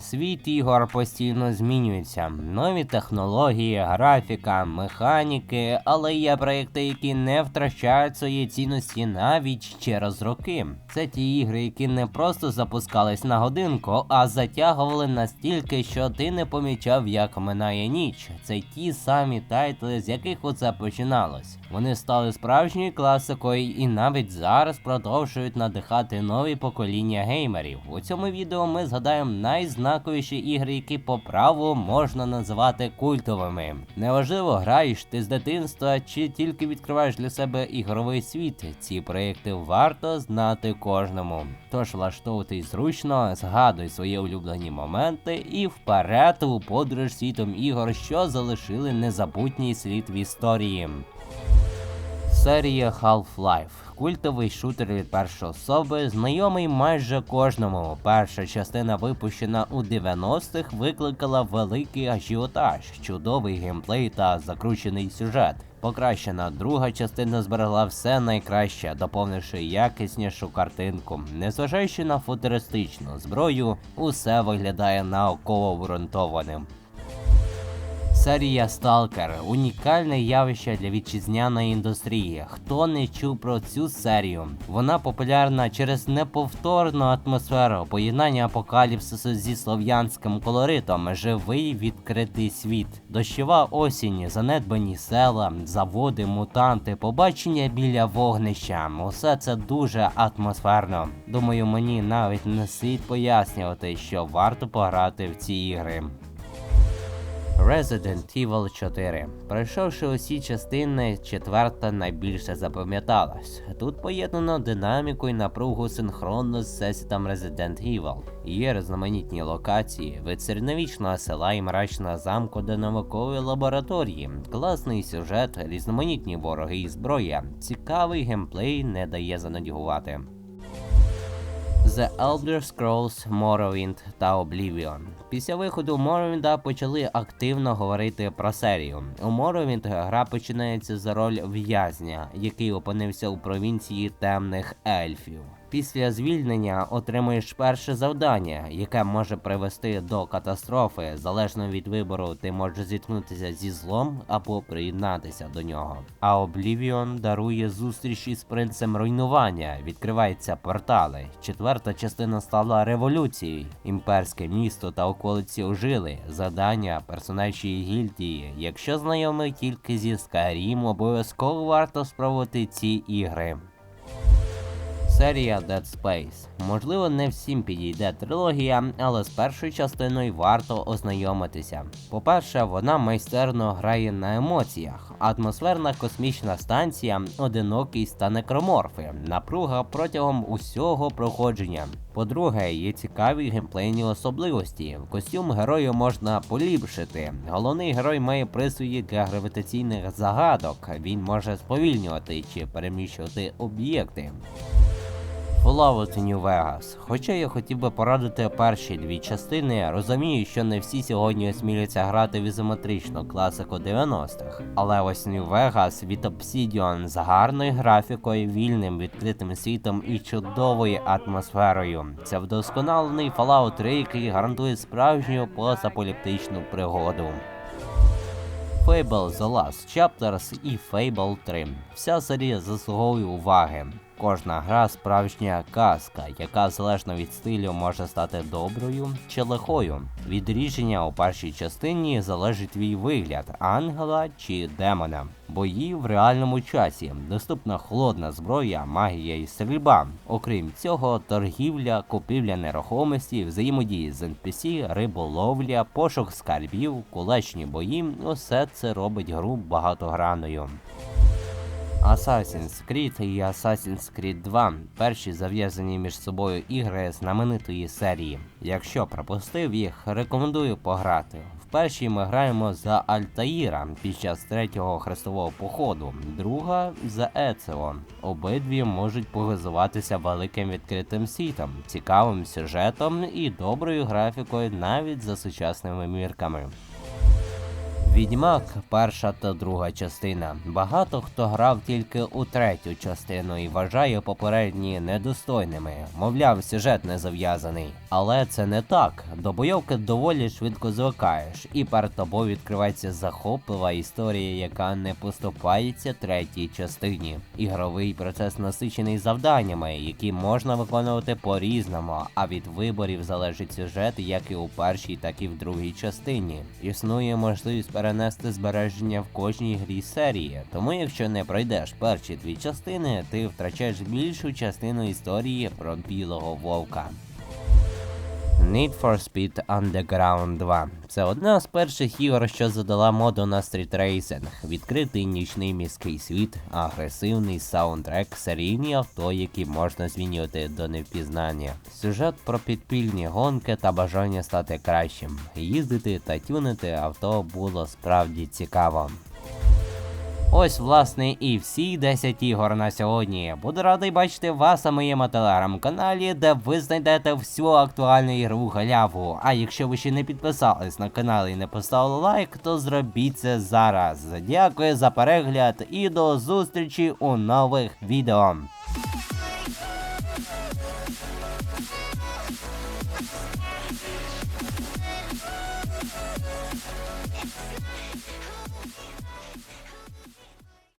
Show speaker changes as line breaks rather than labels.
Світ ігор постійно змінюється. Нові технології, графіка, механіки, але є проекти, які не втрачають своєї цінності навіть через роки. Це ті ігри, які не просто запускались на годинку, а затягували настільки, що ти не помічав, як минає ніч. Це ті самі тайтли, з яких усе починалось. Вони стали справжньою класикою і навіть зараз продовжують надихати нові покоління геймерів. У цьому відео ми згадаємо найзнаковіші ігри, які по праву можна називати культовими. Неважливо, граєш ти з дитинства чи тільки відкриваєш для себе ігровий світ. Ці проекти варто знати кожному. Тож влаштовуйтесь зручно, згадуй свої улюблені моменти і вперед у подорож світом ігор, що залишили незабутній слід в історії. Серія Half-Life. Культовий шутер від першої особи, знайомий майже кожному. Перша частина, випущена у 90-х, викликала великий ажіотаж, чудовий геймплей та закручений сюжет. Покращена друга частина зберегла все найкраще, доповнивши якіснішу картинку. Незважаючи на футуристичну зброю, усе виглядає науково обґрунтованим. Серія Сталкер унікальне явище для вітчизняної індустрії. Хто не чув про цю серію? Вона популярна через неповторну атмосферу, поєднання апокаліпсису зі слов'янським колоритом, живий відкритий світ, дощова осінь, занедбані села, заводи, мутанти, побачення біля вогнища. Усе це дуже атмосферно. Думаю, мені навіть не слід пояснювати, що варто пограти в ці ігри. Resident Evil 4. Пройшовши усі частини, четверта найбільше запам'яталась. Тут поєднано динаміку і напругу синхронно з всесвітом Resident Evil. Є різноманітні локації, від села і мрачного замку до наукової лабораторії, класний сюжет, різноманітні вороги і зброя. Цікавий геймплей не дає занудьгувати. The Elder Scrolls Morrowind та Oblivion. Після виходу Morrowind почали активно говорити про серію. У Morrowind гра починається за роль в'язня, який опинився у провінції темних ельфів. Після звільнення отримуєш перше завдання, яке може привести до катастрофи. Залежно від вибору, ти можеш зіткнутися зі злом або приєднатися до нього. А Oblivion дарує зустріч із принцем руйнування, відкриваються портали. Четверта частина стала революцією. Імперське місто та околиці ожили. Завдання персонажі гільдії. Якщо знайомий тільки зі Skyrim, обов'язково варто спробувати ці ігри. Серія Dead Space. Можливо, не всім підійде трилогія, але з першою частиною варто ознайомитися. По-перше, вона майстерно грає на емоціях. Атмосферна космічна станція, одинокість та некроморфи, напруга протягом усього проходження. По-друге, є цікаві геймплейні особливості. Костюм герою можна поліпшити. Головний герой має присуї для гравітаційних загадок. Він може сповільнювати чи переміщувати об'єкти. Fallout New Vegas. Хоча я хотів би порадити перші дві частини, розумію, що не всі сьогодні осміляться грати в ізометричну класику 90-х. Але ось New Vegas від Obsidian з гарною графікою, вільним відкритим світом і чудовою атмосферою. Це вдосконалений Fallout 3, який гарантує справжню постапокаліптичну пригоду. Fable The Last Chapters і Fable 3. Вся серія заслуговує уваги. Кожна гра справжня казка, яка залежно від стилю може стати доброю чи лихою. Від рішення у першій частині залежить твій вигляд ангела чи демона. Бої в реальному часі, доступна холодна зброя, магія і стрільба. Окрім цього, торгівля, купівля нерухомості, взаємодії з NPC, риболовля, пошук скарбів, кулачні бої усе це робить гру багатогранною. Assassin's Creed і Assassin's Creed 2 перші зав'язані між собою ігри знаменитої серії. Якщо пропустив їх, рекомендую пограти. В першій ми граємо за Альтаїра під час третього хрестового походу, друга за Еціо. Обидві можуть погазуватися великим відкритим світом, цікавим сюжетом і доброю графікою навіть за сучасними мірками. Відьмак, перша та друга частина. Багато хто грав тільки у третю частину і вважає попередні недостойними. Мовляв, сюжет не зав'язаний. Але це не так. До бойовки доволі швидко звикаєш, і перед тобою відкривається захоплива історія, яка не поступається третій частині. Ігровий процес насичений завданнями, які можна виконувати по-різному, а від виборів залежить сюжет як і у першій, так і в другій частині. Існує можливість перенести збереження в кожній грі серії, тому якщо не пройдеш перші дві частини, ти втрачаєш більшу частину історії про білого вовка. Need for Speed Underground 2 це одна з перших ігор, що задала моду на стрітрейсинг, відкритий нічний міський світ, агресивний саундтрек, серійні авто, які можна змінювати до невпізнання. Сюжет про підпільні гонки та бажання стати кращим. Їздити та тюнити авто було справді цікаво. Ось, власне, і всі 10 ігор на сьогодні. Буду радий бачити вас на моєму телеграм-каналі, де ви знайдете всю актуальну ігрову галяву. А якщо ви ще не підписались на канал і не поставили лайк, то зробіть це зараз. Дякую за перегляд і до зустрічі у нових відео.